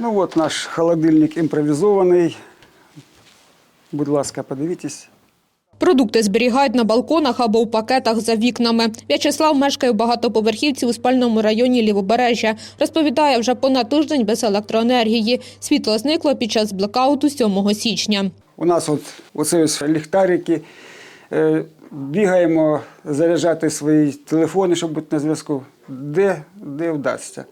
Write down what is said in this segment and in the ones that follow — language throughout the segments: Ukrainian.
Ну от наш холодильник імпровізований. Будь ласка, подивіться. Продукти зберігають на балконах або в пакетах за вікнами. В'ячеслав мешкає в багатоповерхівці у спальному районі Лівобережжя. Розповідає, вже понад тиждень без електроенергії. Світло зникло під час блекауту 7 січня. У нас от оце ось ліхтарики. Е, Бігаємо заряджати свої телефони, щоб бути на зв'язку. Де, де вдасться.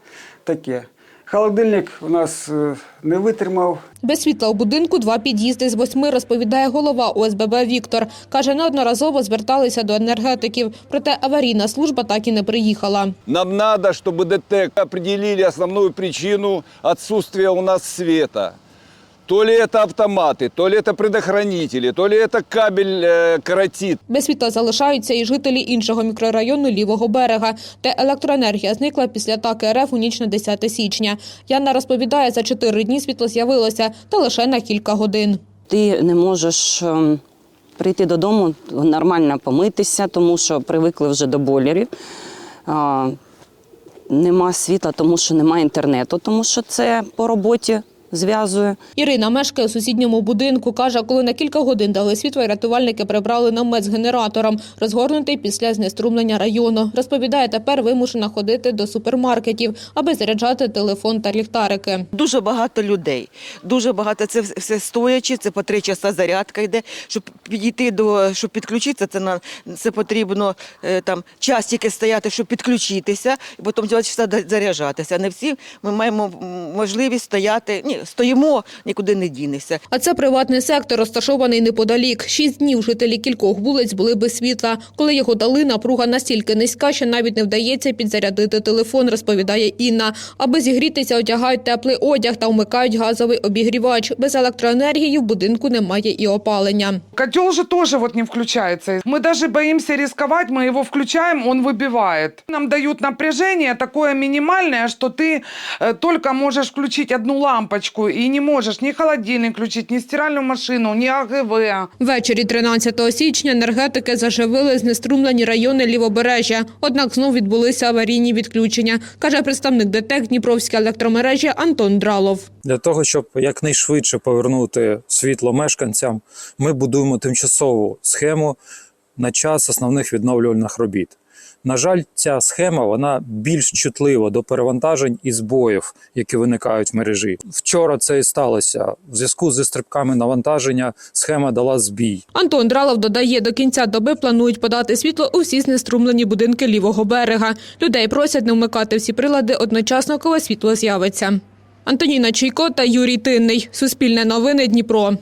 Таке. Холодильник у нас е, не витримав. Без світла у будинку два під'їзди з восьми, розповідає голова ОСББ Віктор. Каже, неодноразово зверталися до енергетиків, проте аварійна служба так і не приїхала. Нам треба, щоб ДТЭК определили основну причину отсутствия у нас света. То ли это автоматы, то ли это предохранители, то ли это кабель э, коротит. Без світла залишаються і жителі іншого мікрорайону лівого берега, де електроенергія зникла після атаки РФ у ніч на 10 січня. Яна розповідає, за чотири дні світло з'явилося, та лише на кілька годин. Ти не можеш ем, прийти додому, нормально помитися, тому що привикли вже до бойлерів. А, Нема світла, тому що немає інтернету, тому що це по роботі зв'язує. Ірина мешкає у сусідньому будинку. Каже, коли на кілька годин дали світло, і рятувальники прибрали намет з генератором, розгорнутий після знеструмлення району. Розповідає, тепер вимушена ходити до супермаркетів, аби заряджати телефон та ліхтарики. Дуже багато людей. Дуже багато це все стоячи, це по три часа зарядка йде. Щоб підійти до щоб підключитися, це на це потрібно е, там час тільки стояти, щоб підключитися, і потім два часа заряджатися. Не всі ми маємо можливість стояти. Ні, стоїмо, нікуди не дінешся. А це приватний сектор, розташований неподалік. Шість днів жителі кількох вулиць були без світла. Коли його дали, напруга настільки низька, що навіть не вдається підзарядити телефон, розповідає Інна. Аби зігрітися, одягають теплий одяг та вмикають газовий обігрівач. Без електроенергії в будинку немає і опалення. Котел же тоже вот не включается. Мы даже боимся рисковать, мы его включаем, он выбивает. Нам дают напряжение такое минимальное, что ты э, только можешь включить одну лампочку и не можешь ни холодильник включить, ни стиральную машину, ни АГВ. Ввечері 13 січня енергетики заживили знеструмлені райони Лівобережжя. Однак знов відбулися аварійні відключення, каже представник ДТЕК Дніпровської електромережі Антон Дралов. Для того, щоб якнайшвидше повернути світло мешканцям, ми будуємо тимчасову схему на час основних відновлювальних робіт. На жаль, ця схема вона більш чутлива до перевантажень і збоїв, які виникають в мережі. Вчора це і сталося. В зв'язку зі стрибками навантаження схема дала збій. Антон Дралов додає, до кінця доби планують подати світло у всі знеструмлені будинки лівого берега. Людей просять не вмикати всі прилади одночасно, коли світло з'явиться. Антоніна Чайко та Юрій Тинний. Суспільне новини Дніпро.